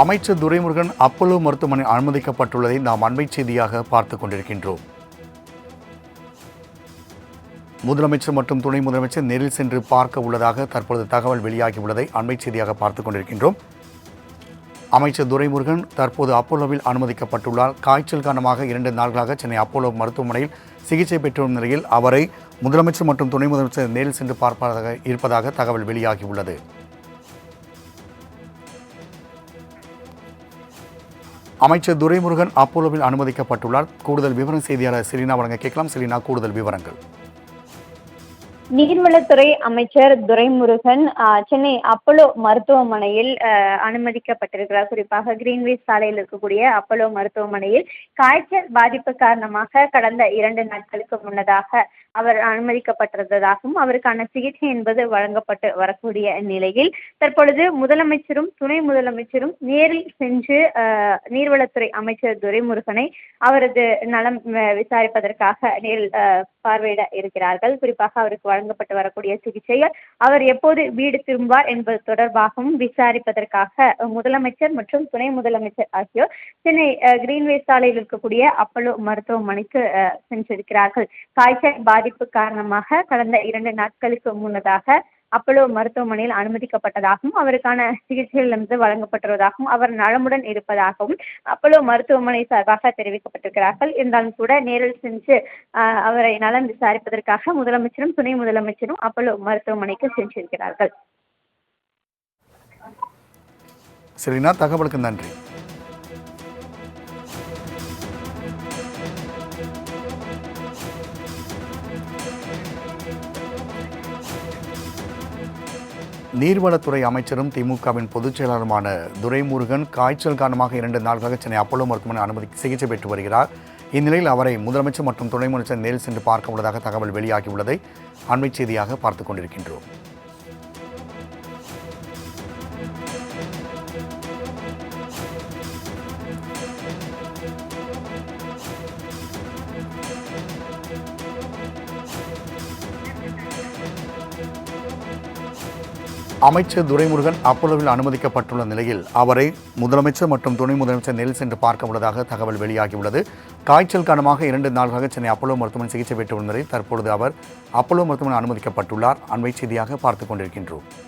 அமைச்சர் துரைமுருகன் அப்போலோ மருத்துவமனை அனுமதிக்கப்பட்டுள்ளதை நாம் அண்மை செய்தியாக பார்த்து கொண்டிருக்கின்றோம். முதலமைச்சர் மற்றும் துணை முதலமைச்சர் நேரில் சென்று பார்க்க உள்ளதாக தற்பொழுது தகவல் வெளியாகியுள்ளதை அண்மை செய்தியாக பார்த்து கொண்டிருக்கின்றோம். அமைச்சர் துரைமுருகன் தற்போது அப்போலோவில் அனுமதிக்கப்பட்டுள்ளார். காய்ச்சல் காரணமாக இரண்டு நாட்களாக சென்னை அப்போலோ மருத்துவமனையில் சிகிச்சை பெற்று வரும் நிலையில் அவரை முதலமைச்சர் மற்றும் துணை முதலமைச்சர் நேரில் சென்று பார்ப்பதாக இருப்பதாக தகவல் வெளியாகியுள்ளது. அமைச்சர் துரைமுருகன் அப்போலோவில் அனுமதிக்கப்பட்டுள்ளார். கூடுதல் விவரம் செய்தியாளர் செலினா வழங்க கேட்கலாம். செலினா கூடுதல் விவரங்கள். நீர்வளத்துறை அமைச்சர் துரைமுருகன் சென்னை அப்போலோ மருத்துவமனையில் அனுமதிக்கப்பட்டிருக்கிறார். குறிப்பாக கிரீன்வேஸ் சாலையில் இருக்கக்கூடிய அப்போலோ மருத்துவமனையில் காய்ச்சல் பாதிப்பு காரணமாக கடந்த இரண்டு நாட்களுக்கு முன்னதாக அவர் அனுமதிக்கப்பட்டிருந்ததாகவும் அவருக்கான சிகிச்சை என்பது வழங்கப்பட்டு வரக்கூடிய நிலையில் தற்பொழுது முதலமைச்சரும் துணை முதலமைச்சரும் நேரில் சென்று நீர்வளத்துறை அமைச்சர் துரைமுருகனை அவரது நலம் விசாரிப்பதற்காக நேரில் பார்வையிட இருக்கிறார்கள். குறிப்பாக அவருக்கு வழங்கப்பட்டு வரக்கூடிய சிகிச்சைகள் அவர் எப்போது வீடு திரும்புவார் என்பது தொடர்பாகவும் விசாரிப்பதற்காக முதலமைச்சர் மற்றும் துணை முதலமைச்சர் ஆகியோர் சென்னை கிரீன்வே சாலையில் இருக்கக்கூடிய அப்பலோ மருத்துவமனைக்கு அஹ், சென்றிருக்கிறார்கள். காய்ச்சல் பாதிப்பு காரணமாக கடந்த இரண்டு நாட்களுக்கு முன்னதாக அப்பல்லோ மருத்துவமனையில் அனுமதிக்கப்பட்டதாகவும் அவருக்கான சிகிச்சைகள் வந்து வழங்கப்பட்டுள்ளதாகவும் அவர் நலமுடன் இருப்பதாகவும் அப்பல்லோ மருத்துவமனை சார்பாக தெரிவிக்கப்பட்டிருக்கிறார்கள். இருந்தாலும் கூட நேரில் சென்று ஆஹ், அவரை நலம் விசாரிப்பதற்காக முதலமைச்சரும் துணை முதலமைச்சரும் அப்பல்லோ மருத்துவமனைக்கு சென்றிருக்கிறார்கள். செலினா தகவலுக்கு நன்றி. நீர்வளத்துறை அமைச்சரும் திமுகவின் பொதுச் செயலாளருமான துரைமுருகன் காய்ச்சல் காரணமாக இரண்டு நாட்களாக சென்னை அப்போலோ மருத்துவமனை அனுமதி சிகிச்சை பெற்று வருகிறார். இந்நிலையில் அவரை முதலமைச்சர் மற்றும் துணை முதலமைச்சர் நேரில் சென்று பார்க்க உள்ளதாக தகவல் வெளியாகியுள்ளதை அண்மை செய்தியாக பார்த்துக் கொண்டிருக்கின்றோம். அமைச்சர் துரைமுருகன் அப்போலோவில் அனுமதிக்கப்பட்டுள்ள நிலையில் அவரை முதலமைச்சர் மற்றும் துணை முதலமைச்சர் நேரில் சென்று பார்க்க உள்ளதாக தகவல் வெளியாகியுள்ளது. காய்ச்சல் காரணமாக இரண்டு நாள்களாக சென்னை அப்போலோ மருத்துவமனை சிகிச்சை பெற்று வரும் தற்பொழுது அவர் அப்போலோ மருத்துவமனை அனுமதிக்கப்பட்டுள்ளார். அண்மை செய்தியாக பார்த்துக் கொண்டிருக்கின்றோம்.